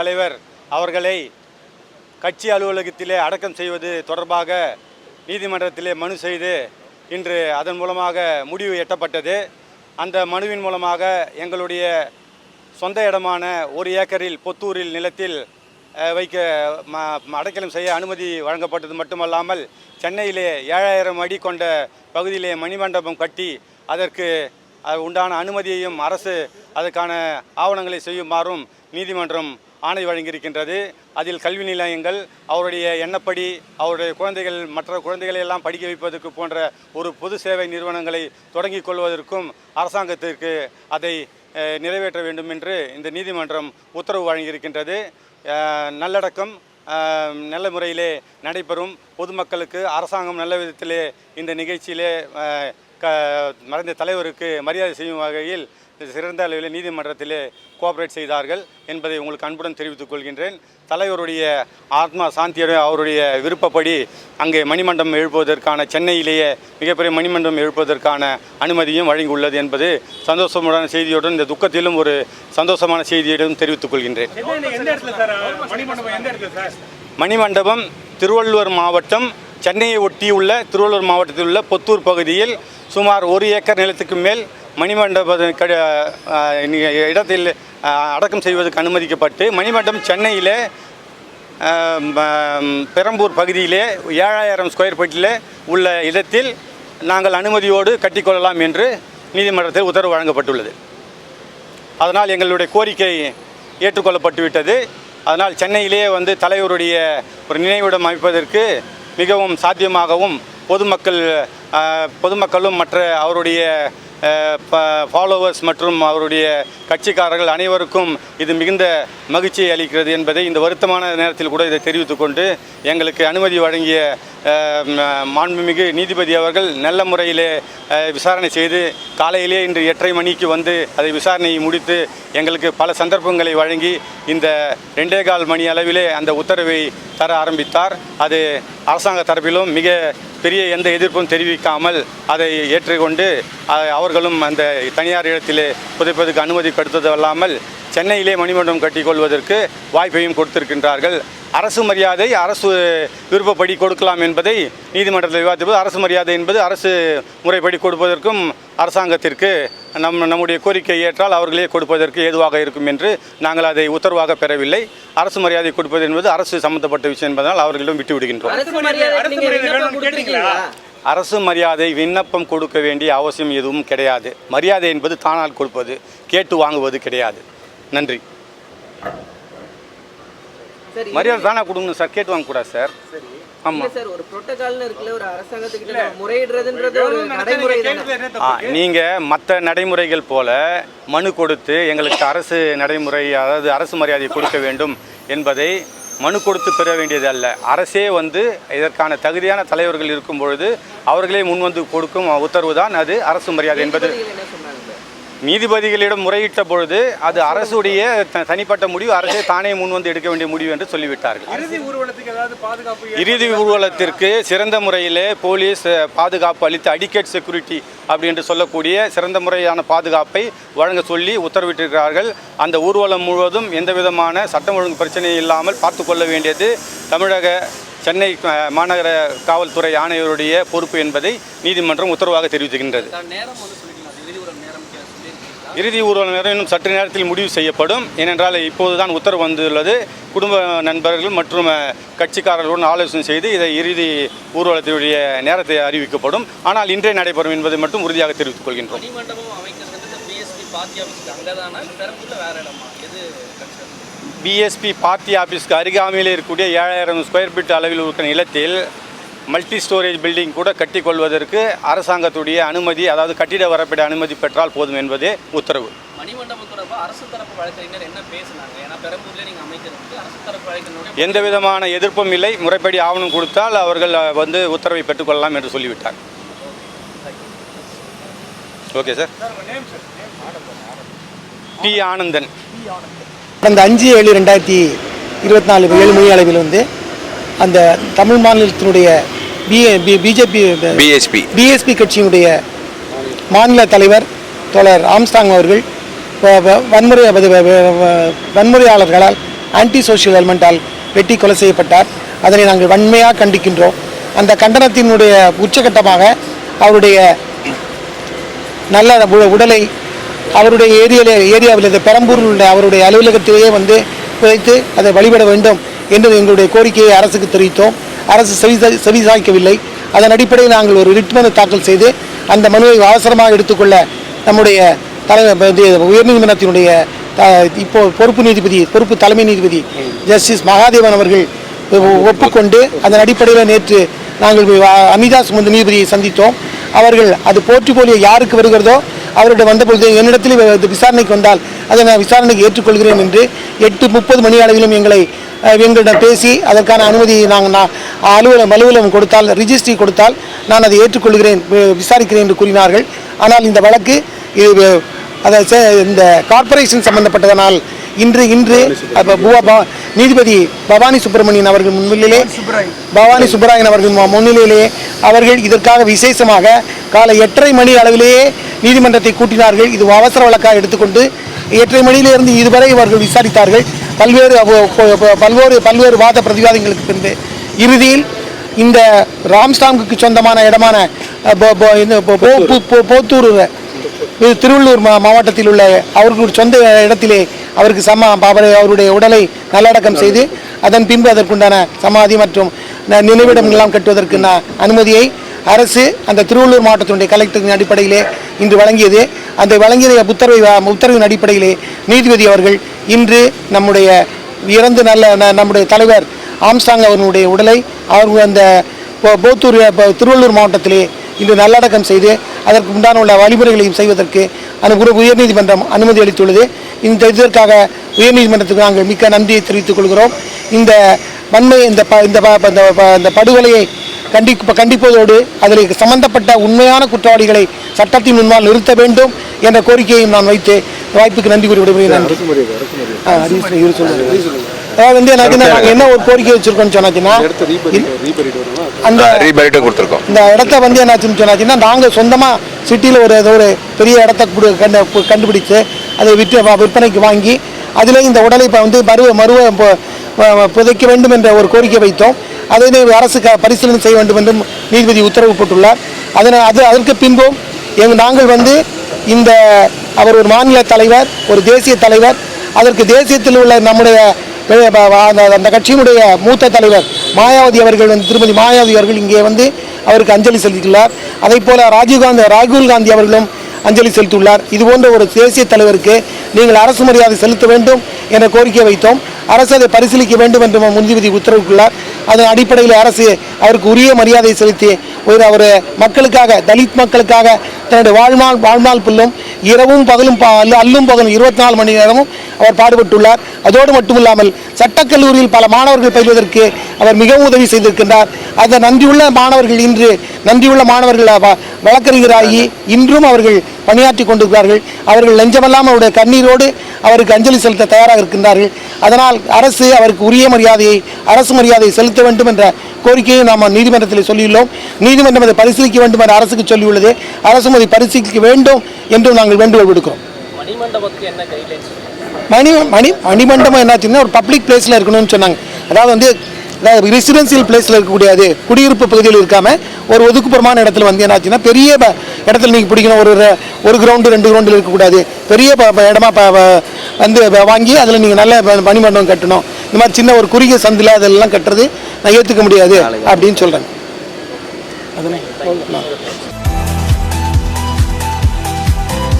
தலைவர் அவர்களை கட்சி அலுவலகத்திலே அடக்கம் செய்வது தொடர்பாக நீதிமன்றத்திலே மனு செய்து இன்று அதன் மூலமாக முடிவு எட்டப்பட்டது. அந்த மனுவின் மூலமாக எங்களுடைய சொந்த இடமான ஒரு ஏக்கரில் பொத்தூரில் நிலத்தில் வைக்க ம அடைக்கலம் செய்ய அனுமதி வழங்கப்பட்டது மட்டுமல்லாமல் சென்னையிலே ஏழாயிரம் அடி கொண்ட பகுதியிலே மணிமண்டபம் கட்டி அதற்கு உண்டான அனுமதியையும் அரசு அதற்கான ஆவணங்களை செய்யுமாறும் நீதிமன்றம் ஆணை வழங்கியிருக்கின்றது. அதில் கல்வி நிலையங்கள் அவருடைய எண்ணப்படி அவருடைய குழந்தைகள் மற்ற குழந்தைகளை எல்லாம் படிக்க வைப்பதற்கு போன்ற ஒரு பொது சேவை நிறுவனங்களை தொடங்கிக் கொள்வதற்கும் அரசாங்கத்திற்கு அதை நிறைவேற்ற வேண்டும் என்று இந்த நீதிமன்றம் உத்தரவு வழங்கியிருக்கின்றது. நல்லடக்கம் நல்ல முறையிலே நடைபெறும். பொதுமக்களுக்கு அரசாங்கம் நல்ல விதத்திலே இந்த நிகழ்ச்சியிலே க மறைந்த தலைவருக்கு மரியாதை செய்யும் வகையில் சிறந்த அளவில் நீதிமன்றத்திலே கோஆப்ரேட் செய்தார்கள் என்பதை உங்களுக்கு அன்புடன் தெரிவித்துக் கொள்கின்றேன். தலைவருடைய ஆத்மா சாந்தியோட அவருடைய விருப்பப்படி அங்கே மணிமண்டபம் எழுப்புவதற்கான சென்னையிலேயே மிகப்பெரிய மணிமண்டபம் எழுப்புவதற்கான அனுமதியும் வழங்கியுள்ளது என்பது சந்தோஷமான செய்தியுடன் இந்த துக்கத்திலும் ஒரு சந்தோஷமான செய்தியுடன் தெரிவித்துக் கொள்கின்றேன். மணிமண்டபம் திருவள்ளூர் மாவட்டம் சென்னையை ஒட்டியுள்ள திருவள்ளூர் மாவட்டத்தில் உள்ள பொத்தூர் பகுதியில் சுமார் ஒரு ஏக்கர் நிலத்துக்கு மேல் மணிமண்டப க- இடத்தில் அடக்கம் செய்வதற்கு அனுமதிக்கப்பட்டு மணிமண்டபம் சென்னையிலே பெரம்பூர் பகுதியிலே ஏழாயிரம் ஸ்கொயர் ஃபீட்டில் உள்ள இடத்தில் நாங்கள் அனுமதியோடு கட்டிக்கொள்ளலாம் என்று நீதிமன்றத்தில் உத்தரவு வழங்கப்பட்டுள்ளது. அதனால் எங்களுடைய கோரிக்கை ஏற்றுக்கொள்ளப்பட்டுவிட்டது. அதனால் சென்னையிலேயே வந்து தலைவருடைய ஒரு நினைவிடம் அமைப்பதற்கு மிகவும் சாத்தியமாகவும் பொதுமக்கள் பொதுமக்களும் மற்ற அவருடைய ஃபாலோவர்ஸ் மற்றும் அவருடைய கட்சிக்காரர்கள் அனைவருக்கும் இது மிகுந்த மகிழ்ச்சியை அளிக்கிறது என்பதை இந்த வருத்தமான நேரத்தில் கூட இதை தெரிவித்துக் கொண்டு எங்களுக்கு அனுமதி வழங்கிய மாண்புமிகு நீதிபதி அவர்கள் நல்ல முறையிலே விசாரணை செய்து காலையிலே இன்று எட்டரை மணிக்கு வந்து அதை விசாரணையை முடித்து எங்களுக்கு பல சந்தர்ப்பங்களை வழங்கி இந்த ரெண்டே கால் மணி அளவிலே அந்த உத்தரவை தர ஆரம்பித்தார். அது அரசாங்க தரப்பிலும் மிக பெரிய எந்த எதிர்ப்பும் தெரிவிக்காமல் அதை ஏற்றுக்கொண்டு அவர்களும் அந்த தனியார் இடத்திலே புதைப்பதற்கு அனுமதி கொடுத்தது அல்லாமல் சென்னையிலே மணிமண்டபம் கட்டிக்கொள்வதற்கு வாய்ப்பையும் கொடுத்திருக்கின்றார்கள். அரசு மரியாதை அரசு விருப்பப்படி கொடுக்கலாம் என்பதை நீதிமன்றத்தில் விவாதிப்பது அரசு மரியாதை என்பது அரசு முறைப்படி கொடுப்பதற்கும் அரசாங்கத்திற்கு நம் நம்முடைய கோரிக்கை ஏற்றால் அவர்களே கொடுப்பதற்கு ஏதுவாக இருக்கும் என்று நாங்கள் அதை உத்தரவாக பெறவில்லை. அரசு மரியாதை கொடுப்பது என்பது அரசு சம்பந்தப்பட்ட விஷயம் என்பதால் அவர்களிடம் விட்டு விடுகின்றோம். அரசு மரியாதை விண்ணப்பம் கொடுக்க வேண்டிய அவசியம் எதுவும் கிடையாது. மரியாதை என்பது தானால் கொடுப்பது கேட்டு வாங்குவது கிடையாது. நன்றி. மரியாதை தானே கொடுக்கணும் சார். கேட்டு வாங்கக்கூடாது சார். ஆமாம் சார் ஒரு புரோட்டோகால்னு இருக்குல்ல ஒரு அரசாங்கத்துக்கிட்ட நம்ம முறையிடுறதுன்றது ஒரு நடைமுறை தானே. கேட்டதுல என்ன ஆ தப்பு. நீங்கள் மற்ற நடைமுறைகள் போல மனு கொடுத்து எங்களுக்கு அரசு நடைமுறை அதாவது அரசு மரியாதை கொடுக்க வேண்டும் என்பதை மனு கொடுத்து பெற வேண்டியது அல்ல. அரசே வந்து இதற்கான தகுதியான தலைவர்கள் இருக்கும் பொழுது அவர்களே முன்வந்து கொடுக்கும் உத்தரவு தான் அது அரசு மரியாதை என்பது நீதிபதிகள் என்ன சொன்னாங்க சார் நீதிபதிகளிடம் முறையிட்ட பொழுது அது அரசுடைய த- தனிப்பட்ட முடிவு அரசே தானே முன்வந்து எடுக்க வேண்டிய முடிவு என்று சொல்லிவிட்டார்கள். இறுதி ஊர்வலத்துக்கு ஏதாவது பாதுகாப்பு இறுதி ஊர்வலத்திற்கு சிறந்த முறையிலே போலீஸ் பாதுகாப்பு அளித்து அடிக்கேட் செக்யூரிட்டி அப்படி என்று சொல்லக்கூடிய சிறந்த முறையான பாதுகாப்பை வழங்க சொல்லி உத்தரவிட்டிருக்கிறார்கள். அந்த ஊர்வலம் முழுவதும் எந்த விதமான சட்டம் ஒழுங்கு பிரச்சனை இல்லாமல் பார்த்து கொள்ள வேண்டியது தமிழக சென்னை மாநகர காவல்துறை ஆணையருடைய பொறுப்பு என்பதை நீதிமன்றம் உத்தரவாக தெரிவித்துகின்றது நேரம் வந்து சொல்லிக்கலாம் இறுதி ஒரு நேரம் சொல்லியிருக்கீங்களா இறுதி ஊர்வலம் நேரம் இன்னும் சற்று நேரத்தில் முடிவு செய்யப்படும். ஏனென்றால் இப்போதுதான் உத்தரவு வந்துள்ளது. குடும்ப நண்பர்கள் மற்றும் கட்சிக்காரர்களுடன் ஆலோசனை செய்து இதை இறுதி ஊர்வலத்தினுடைய நேரத்தை அறிவிக்கப்படும். ஆனால் இன்றே நடைபெறும் என்பதை மட்டும் உறுதியாக தெரிவித்துக் கொள்கின்றோம். பிஎஸ்பி பார்ட்டி ஆஃபீஸ்க்கு அருகாமையில் இருக்கக்கூடிய ஏழாயிரம் ஸ்கொயர் ஃபீட் அளவில் இருக்கிற நிலத்தில் மல்டி ஸ்டோரேஜ் பில்டிங் கூட கட்டிக்கொள்வதற்கு அரசாங்கத்துடைய அனுமதி அதாவது கட்டிட வரப்பிட அனுமதி பெற்றால் போதும் என்பதே உத்தரவு. எந்த விதமான எதிர்ப்பும் இல்லை. முறைப்படி ஆவணம் கொடுத்தால் அவர்கள் வந்து உத்தரவை பெற்றுக்கொள்ளலாம் என்று சொல்லிவிட்டார். Okay sir. டி ஆனந்தன். கடந்த அஞ்சு ஏழு ரெண்டாயிரத்தி இருபத்தி நாலு ஏழு மணி அளவில் வந்து அந்த தமிழ் மாநிலத்தினுடைய பி பிஜேபி பிஎஸ்பி பிஎஸ்பி கட்சியினுடைய மாநில தலைவர் தோழர் ஆம்ஸ்டாங் அவர்கள் வன்முறை வன்முறையாளர்களால் ஆன்டி சோஷியல் எலிமெண்டால் வெட்டி கொலை செய்யப்பட்டார். அதனை நாங்கள் வன்மையாக கண்டிக்கின்றோம். அந்த கண்டனத்தினுடைய உச்சகட்டமாக அவருடைய நல்ல உடலை அவருடைய ஏரியாவில் ஏரியாவில் இந்த பெரம்பூரில் உள்ள அவருடைய அலுவலகத்திலேயே வந்து புதைத்து அதை வழிபட வேண்டும் என்று எங்களுடைய கோரிக்கையை அரசுக்கு தெரிவித்தோம். அரசு செவி சாய்க்கவில்லை. அதன் அடிப்படையில் நாங்கள் ஒரு ரிட் மனு தாக்கல் செய்து அந்த மனுவை அவசரமாக எடுத்துக்கொள்ள நம்முடைய தலைவர் உயர்நீதிமன்றத்தினுடைய இப்போ பொறுப்பு நீதிபதி பொறுப்பு தலைமை நீதிபதி ஜஸ்டிஸ் மகாதேவன் அவர்கள் ஒப்புக்கொண்டு அதன் அடிப்படையில் நேற்று நாங்கள் அமிதா சுமந்த நீதிபதியை சந்தித்தோம். அவர்கள் அது போர்ட்டுபோலியோ யாருக்கு வருகிறதோ அவருடைய வந்தபொழுது என்னிடத்தில் இது விசாரணைக்கு வந்தால் அதை நான் விசாரணைக்கு ஏற்றுக்கொள்கிறேன் என்று எட்டு முப்பது மணி அளவிலும் எங்களை அஹ், எங்களிடம் பேசி அதற்கான அனுமதியை நாங்கள் நான் அலுவலகம் அலுவலகம் கொடுத்தால் ரிஜிஸ்ட்ரி கொடுத்தால் நான் அதை ஏற்றுக்கொள்கிறேன் விசாரிக்கிறேன் என்று கூறினார்கள். ஆனால் இந்த வழக்கு இது அதை இந்த கார்ப்பரேஷன் சம்பந்தப்பட்டதனால் இன்று இன்று அப்ப புவா- பா- நீதிபதி பவானி சுப்பிரமணியன் அவர்கள் முன்னிலையிலே பவானி சுப்பராயன் அவர்கள் முன்னிலையிலே அவர்கள் இதற்காக விசேஷமாக காலை எட்டரை மணி அளவிலேயே நீதிமன்றத்தை கூட்டினார்கள். இது அவசர வழக்காக எடுத்துக்கொண்டு எட்டரை மணியிலிருந்து இதுவரை அவர்கள் விசாரித்தார்கள். பல்வேறு பல்வேறு பல்வேறு வாத பிரதிவாதங்களுக்கு பின்பு இறுதியில் இந்த ராம்ஸ்டாங்குக்கு சொந்தமான இடமான போத்தூர். இது திருவள்ளூர் மா மாவட்டத்தில் உள்ள அவர்களுடைய சொந்த இடத்திலே அவருக்கு சம அவர் அவருடைய உடலை நல்லடக்கம் செய்து அதன் பின்பு அதற்குண்டான சமாதி மற்றும் நினைவிடம் எல்லாம் கட்டுவதற்கு ந- அனுமதியை அரசு அந்த திருவள்ளூர் மாவட்டத்தினுடைய கலெக்டரின் அடிப்படையிலே இன்று வழங்கியது. அந்த வழங்கிய உத்தரவை உத்தரவின் அடிப்படையிலே நீதிபதி அவர்கள் இன்று நம்முடைய இறந்து நல்ல ந- நம்முடைய தலைவர் ஆம்ஸ்டாங் அவர்களுடைய உடலை அவர் அந்த போத்தூர் திருவள்ளூர் மாவட்டத்திலே இன்று நல்லடக்கம் செய்து அதற்கு உண்டான உள்ள வழிமுறைகளையும் செய்வதற்கு அந்த உயர்நீதிமன்றம் அனுமதி அளித்துள்ளது. இந்த இதற்காக உயர்நீதிமன்றத்துக்கு நாங்கள் மிக்க நன்றியை தெரிவித்துக் கொள்கிறோம். இந்த வன்மை இந்த ப இந்த ப- இந்த ப- இந்த படுகொலையை கண்டி கண்டிப்பதோடு அதில் சம்பந்தப்பட்ட உண்மையான குற்றவாளிகளை சட்டத்தின் முன்னால் நிறுத்த வேண்டும் என்ற கோரிக்கையையும் நான் வைத்து வாய்ப்புக்கு நன்றி கூறி விடுகிறேன். அதாவது வந்து எனக்கு என்ன நாங்கள் என்ன ஒரு கோரிக்கை வச்சிருக்கோம்னு சொன்னாச்சுன்னா அந்த இந்த இடத்த வந்து என்னாச்சுன்னு சொன்னாச்சுன்னா நாங்கள் சொந்தமாக சிட்டியில் ஒரு ஏதோ ஒரு பெரிய இடத்த கண்டு கண்டுபிடிச்சு அதை விற்று விற்பனைக்கு வாங்கி அதில் இந்த உடலை இப்போ வந்து மறுவ மறுவ பு- வ- புதைக்க வேண்டும் என்ற ஒரு கோரிக்கை வைத்தோம். அதை அரசு பரிசீலனை செய்ய வேண்டும் என்றும் நீதிபதி உத்தரவு போட்டுள்ளார். அதனால் அது அதற்கு பின்பும் எங் நாங்கள் வந்து இந்த அவர் ஒரு மாநில தலைவர் ஒரு தேசிய தலைவர் அதற்கு தேசியத்தில் உள்ள நம்முடைய அந்த அந்த கட்சியினுடைய மூத்த தலைவர் மாயாவதி அவர்கள் வந்து திருமதி மாயாவதி அவர்கள் இங்கே வந்து அவருக்கு அஞ்சலி செலுத்தியுள்ளார். அதே போல ராஜீவ்காந்தி ராகுல் காந்தி அவர்களும் அஞ்சலி செலுத்தியுள்ளார். இது போன்ற ஒரு தேசிய தலைவருக்கு நீங்கள் அரசு மரியாதை செலுத்த வேண்டும் என்ற கோரிக்கை வைத்தோம். அரசு அதை பரிசீலிக்க வேண்டும் என்று முன்திபதி உத்தரவிட்டுள்ளார். அதன் அடிப்படையில் அரசு அவருக்கு உரிய மரியாதை செலுத்தி ஒரு அவர் மக்களுக்காக தலித் மக்களுக்காக தன்னுடைய வாழ்நாள் வாழ்நாள் புல்லும் இரவும் பகலும் ப- அல்லும் பகலும் இருபத்தி நாலு மணி நேரமும் அவர் பாடுபட்டுள்ளார். அதோடு மட்டுமில்லாமல் சட்டக்கல்லூரியில் பல மாணவர்கள் பயில்வதற்கு அவர் மிகவும் உதவி செய்திருக்கின்றார். அந்த நன்றியுள்ள மாணவர்கள் இன்று நன்றியுள்ள மாணவர்கள் வ- வழக்கறிஞராகி இன்றும் அவர்கள் பணியாற்றி கொண்டிருக்கிறார்கள். அவர்கள் நெஞ்சமெல்லாம் அவருடைய கண்ணீரோடு அவருக்கு அஞ்சலி செலுத்த தயாராக இருக்கின்றார்கள். அதனால் அரசு அவருக்கு உரிய மரியாதையை அரசு மரியாதையை செலுத்த வேண்டும் என்ற கோரிக்கையை நாம் நீதிமன்றத்தில் சொல்லியுள்ளோம். நீதிமன்றம் அதை பரிசீலிக்க வேண்டும் என்ற அரசுக்கு சொல்லியுள்ளது. அரசும் அதை பரிசீலிக்க வேண்டும் என்றும் நாங்கள் வேண்டுகோள் விடுக்கிறோம். மணிமண்டபத்துக்கு என்ன கைட்லைன்ஸ் மணி மணி மணிமண்டபம் என்னாச்சுன்னா ஒரு பப்ளிக் பிளேஸில் இருக்கணும்னு சொன்னாங்க. அதாவது வந்து அதாவது ரெசிடென்சியல் பிளேஸில் இருக்கக்கூடியது குடியிருப்பு பகுதியில் இருக்காம ஒரு ஒதுக்குப்புறமான இடத்துல வந்து என்னாச்சுன்னா பெரிய ப- இடத்துல நீங்கள் பிடிக்கணும். ஒரு ஒரு கிரவுண்டு ரெண்டு கிரவுண்டில் இருக்கக்கூடாது. பெரிய இடமா வந்து வாங்கி அதில் நீங்கள் நல்ல மணிமண்டபம் கட்டணும். இந்த மாதிரி சின்ன ஒரு குறுகிய சந்தில் அதெல்லாம் கட்டுறது நான் ஏற்றுக்க முடியாது அப்படின்னு சொல்கிறேன் அதனே